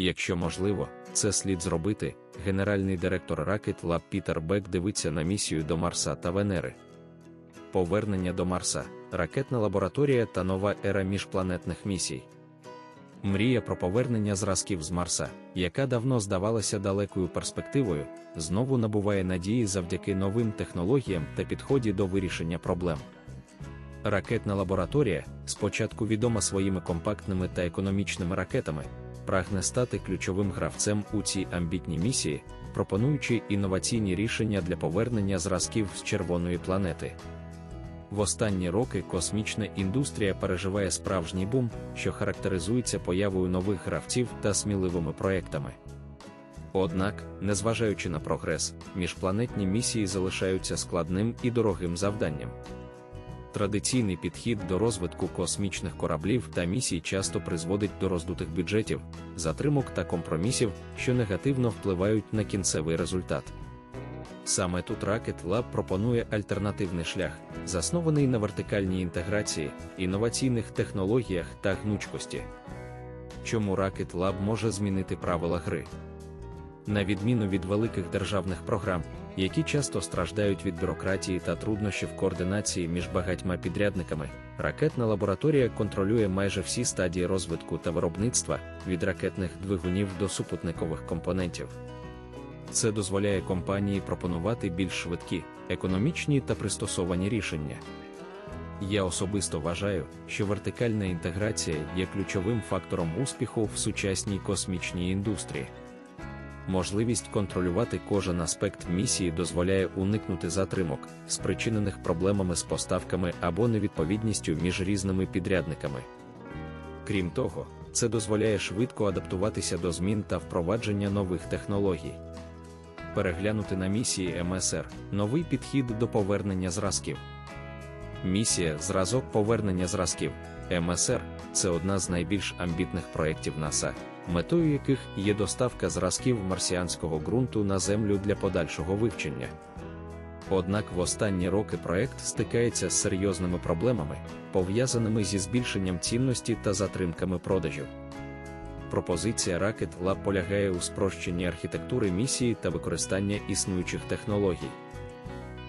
Якщо можливо, це слід зробити. Генеральний директор Rocket Lab Пітер Бек дивиться на місію до Марса та Венери. Повернення до Марса, ракетна лабораторія та нова ера міжпланетних місій. Мрія про повернення зразків з Марса, яка давно здавалася далекою перспективою, знову набуває надії завдяки новим технологіям та підході до вирішення проблем. Ракетна лабораторія, спочатку відома своїми компактними та економічними ракетами, прагне стати ключовим гравцем у цій амбітній місії, пропонуючи інноваційні рішення для повернення зразків з червоної планети. В останні роки космічна індустрія переживає справжній бум, що характеризується появою нових гравців та сміливими проектами. Однак, незважаючи на прогрес, міжпланетні місії залишаються складним і дорогим завданням. Традиційний підхід до розвитку космічних кораблів та місій часто призводить до роздутих бюджетів, затримок та компромісів, що негативно впливають на кінцевий результат. Саме тут Rocket Lab пропонує альтернативний шлях, заснований на вертикальній інтеграції, інноваційних технологіях та гнучкості. Чому Rocket Lab може змінити правила гри? На відміну від великих державних програм, які часто страждають від бюрократії та труднощів координації між багатьма підрядниками, ракетна лабораторія контролює майже всі стадії розвитку та виробництва від ракетних двигунів до супутникових компонентів. Це дозволяє компанії пропонувати більш швидкі, економічні та пристосовані рішення. Я особисто вважаю, що вертикальна інтеграція є ключовим фактором успіху в сучасній космічній індустрії. Можливість контролювати кожен аспект місії дозволяє уникнути затримок, спричинених проблемами з поставками або невідповідністю між різними підрядниками. Крім того, це дозволяє швидко адаптуватися до змін та впровадження нових технологій. Переглянути на місії МСР новий підхід до повернення зразків. Місія зразок повернення зразків МСР це одна з найбільш амбітних проєктів НАСА, метою яких є доставка зразків марсіанського ґрунту на Землю для подальшого вивчення. Однак в останні роки проект стикається з серйозними проблемами, пов'язаними зі збільшенням цінності та затримками продажів. Пропозиція Rocket Lab полягає у спрощенні архітектури місії та використання існуючих технологій.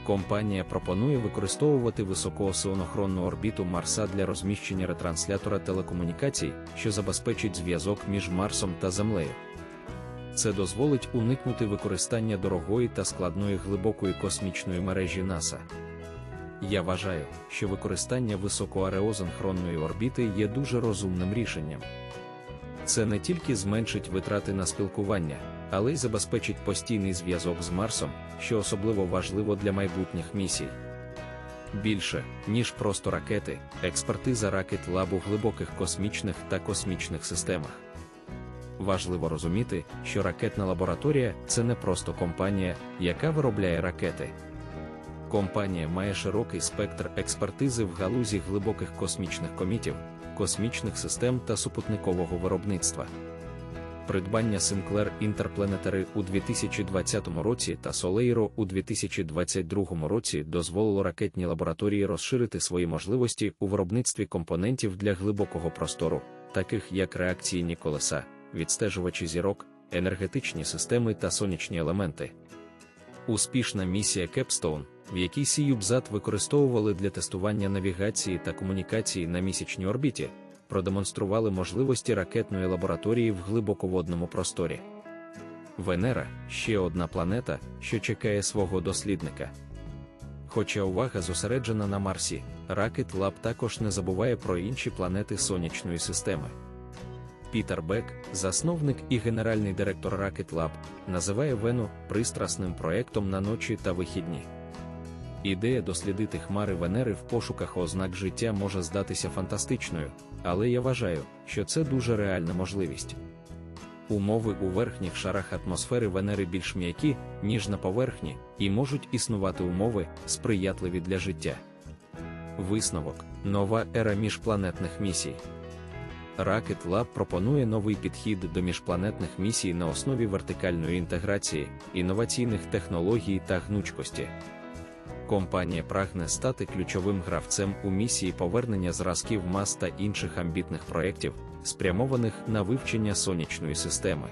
Компанія пропонує використовувати високоосонохронну орбіту Марса для розміщення ретранслятора телекомунікацій, що забезпечить зв'язок між Марсом та Землею. Це дозволить уникнути використання дорогої та складної глибокої космічної мережі НАСА. Я вважаю, що використання високоареозонхронної орбіти є дуже розумним рішенням. Це не тільки зменшить витрати на спілкування, але й забезпечить постійний зв'язок з Марсом, що особливо важливо для майбутніх місій. Більше, ніж просто ракети, експертиза Rocket Lab у глибоких космічних та космічних системах. Важливо розуміти, що ракетна лабораторія це не просто компанія, яка виробляє ракети. Компанія має широкий спектр експертизи в галузі глибоких космічних комітів, космічних систем та супутникового виробництва. Придбання Sinclair Interplanetary у 2020 році та Soleiro у 2022 році дозволило ракетній лабораторії розширити свої можливості у виробництві компонентів для глибокого простору, таких як реакційні колеса, відстежувачі зірок, енергетичні системи та сонячні елементи. Успішна місія Кепстоун, в якій Сіюбзат використовували для тестування навігації та комунікації на місячній орбіті, продемонстрували можливості ракетної лабораторії в глибоководному просторі. Венера ще одна планета, що чекає свого дослідника. Хоча увага зосереджена на Марсі, Rocket Lab також не забуває про інші планети сонячної системи. Пітер Бек, засновник і генеральний директор Rocket Lab, називає Вену пристрасним проектом на ночі та вихідні. Ідея дослідити хмари Венери в пошуках ознак життя може здатися фантастичною, але я вважаю, що це дуже реальна можливість. Умови у верхніх шарах атмосфери Венери більш м'які, ніж на поверхні, і можуть існувати умови, сприятливі для життя. Висновок нова ера міжпланетних місій. Rocket Lab пропонує новий підхід до міжпланетних місій на основі вертикальної інтеграції, інноваційних технологій та гнучкості. Компанія прагне стати ключовим гравцем у місії повернення зразків мас та інших амбітних проєктів, спрямованих на вивчення сонячної системи.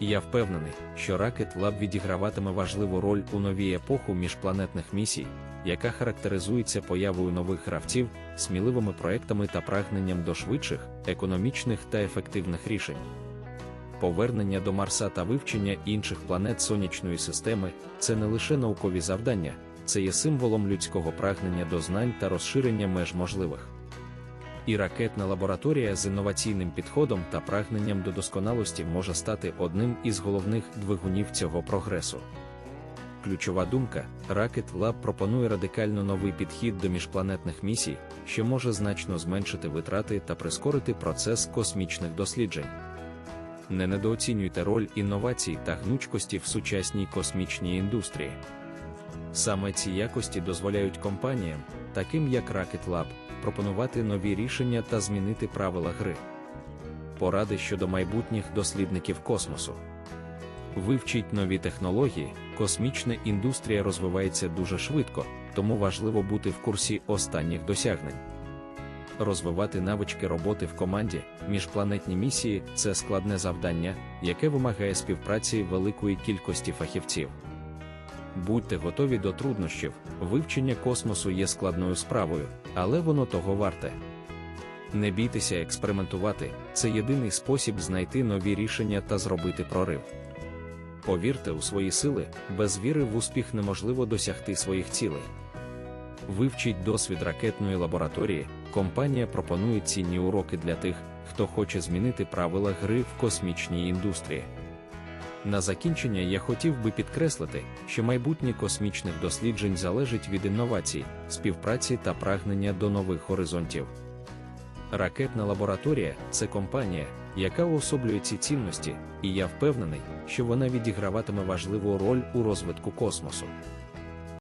Я впевнений, що Rocket Lab відіграватиме важливу роль у новій епоху міжпланетних місій, яка характеризується появою нових гравців, сміливими проектами та прагненням до швидших, економічних та ефективних рішень. Повернення до Марса та вивчення інших планет сонячної системи це не лише наукові завдання, це є символом людського прагнення до знань та розширення меж можливих. І ракетна лабораторія з інноваційним підходом та прагненням до досконалості може стати одним із головних двигунів цього прогресу. Ключова думка Rocket Lab пропонує радикально новий підхід до міжпланетних місій, що може значно зменшити витрати та прискорити процес космічних досліджень. Не недооцінюйте роль інновацій та гнучкості в сучасній космічній індустрії. Саме ці якості дозволяють компаніям, таким як Rocket Lab, пропонувати нові рішення та змінити правила гри. Поради щодо майбутніх дослідників космосу. Вивчіть нові технології, космічна індустрія розвивається дуже швидко, тому важливо бути в курсі останніх досягнень. Розвивати навички роботи в команді, міжпланетні місії це складне завдання, яке вимагає співпраці великої кількості фахівців. Будьте готові до труднощів, вивчення космосу є складною справою, але воно того варте. Не бійтеся експериментувати, це єдиний спосіб знайти нові рішення та зробити прорив. Повірте у свої сили, без віри в успіх неможливо досягти своїх цілей. Вивчіть досвід ракетної лабораторії. Компанія пропонує цінні уроки для тих, хто хоче змінити правила гри в космічній індустрії. На закінчення я хотів би підкреслити, що майбутнє космічних досліджень залежить від інновацій, співпраці та прагнення до нових горизонтів. Ракетна лабораторія це компанія, яка уособлює ці цінності, і я впевнений, що вона відіграватиме важливу роль у розвитку космосу.